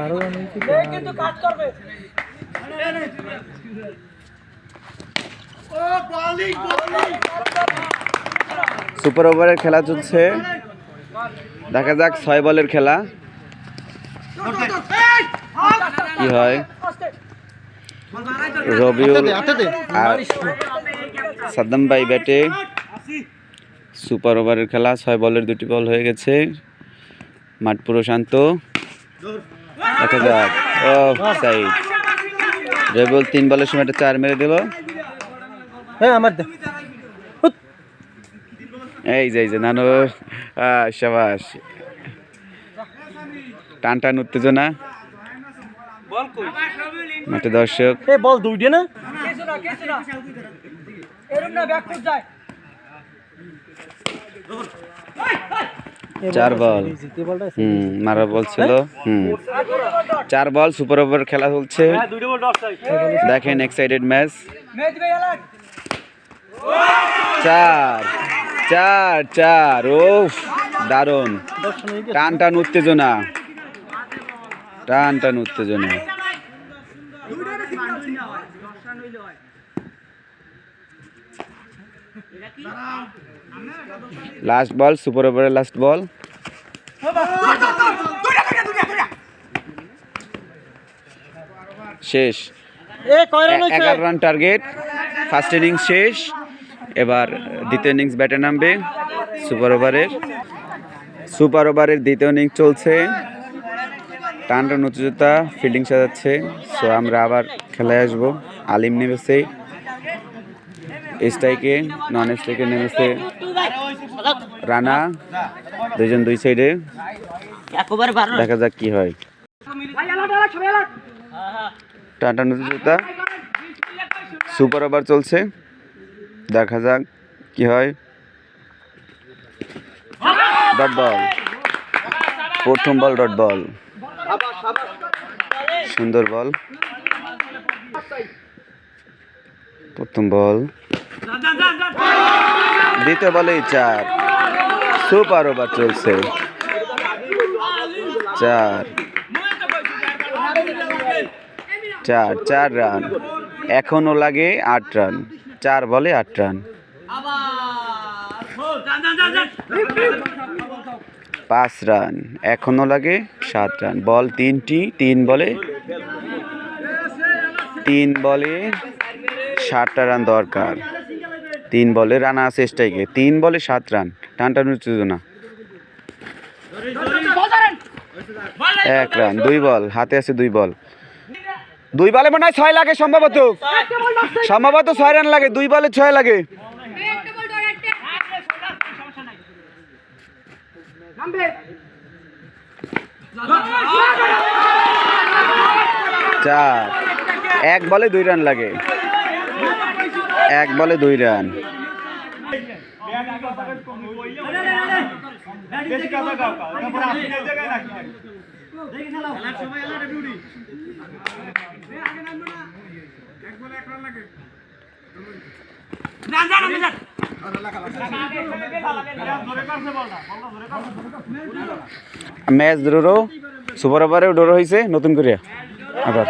বারো রান হয়েছে কিন্তু কাজ করবে। সুপার ওভারের খেলা চলছে। দেখা যাক ছয় বলের খেলা। কি হয়? রবিউল আর সাদ্দাম ভাই ব্যাটে। সুপার ওভারের খেলা ছয় বলের দুটি বল হয়ে গেছে। মাঠ পুরো শান্ত। দেখা যাক। ও সাইড রবিউল তিন বলের সময় একটা চার মেরে দিল। হ্যাঁ আমার এই যে এই যে নানু সাবাস। টান টান উত্তেজনা। মাঠে দর্শক। এ বল দুইটে না কিছু না? এরম না ব্যাক যায়। চার বল। মারা বল ছিল। হুম। চার বল সুপার ওভার খেলা চলছে। দেখেন এক্সাইটেড ম্যাচ চার চার চার। ও দারুণ। হয়ে টান টান উত্তেজনা। টান টান উত্তেজনা। লাস্ট বল সুপার ওভারের লাস্ট বল শেষ। এগারো রান টার্গেট ফার্স্ট ইনিংস শেষ। এবার দ্বিতীয় ইনিংস ব্যাটে নামবে সুপার ওভারের সুপার ওভারের দ্বিতীয় ইনিংস চলছে। টান টান উচ্চতা ফিল্ডিং সাজাচ্ছে। সো আমরা আবার খেলায় আসব। আলিম নেমেছে। স্ট্রাইকে নন স্ট্রাইকে নেমেছে রানা, দুইজন দুই সাইডে দেখা যাক কি হয়। টান উচ্চতা সুপার ওভার চলছে। দেখা যাক কি হয়। ডট বল প্রথম বল ডট বল সুন্দর বল প্রথম বল। দ্বিতীয় বলেই চার। সুপার ওভার চলছে। চার। চার চার রান। এখনও লাগে আট রান। চার বলে আট রান। পাঁচ রান। এখনও লাগে সাত রান। বল তিনটি, তিন বলে তিন বলে ষাটটা রান দরকার। তিন বলে রান আছে স্ট্রাইকে। তিন বলে সাত রান। টান টান উত্তেজনা এক রান, দুই বল। হাতে আছে দুই বল। দুই বলে মনে হয় ছয় লাগে সম্ভবত। সম্ভবত ছয় রান লাগে, দুই বলে ছয় লাগে। চার। এক বলে দুই রান লাগে। এক বলে দুই রান। ম্যাচ ড্রো সুপার ওভারেও ড্রো হয়েছে নতুন করে আবার।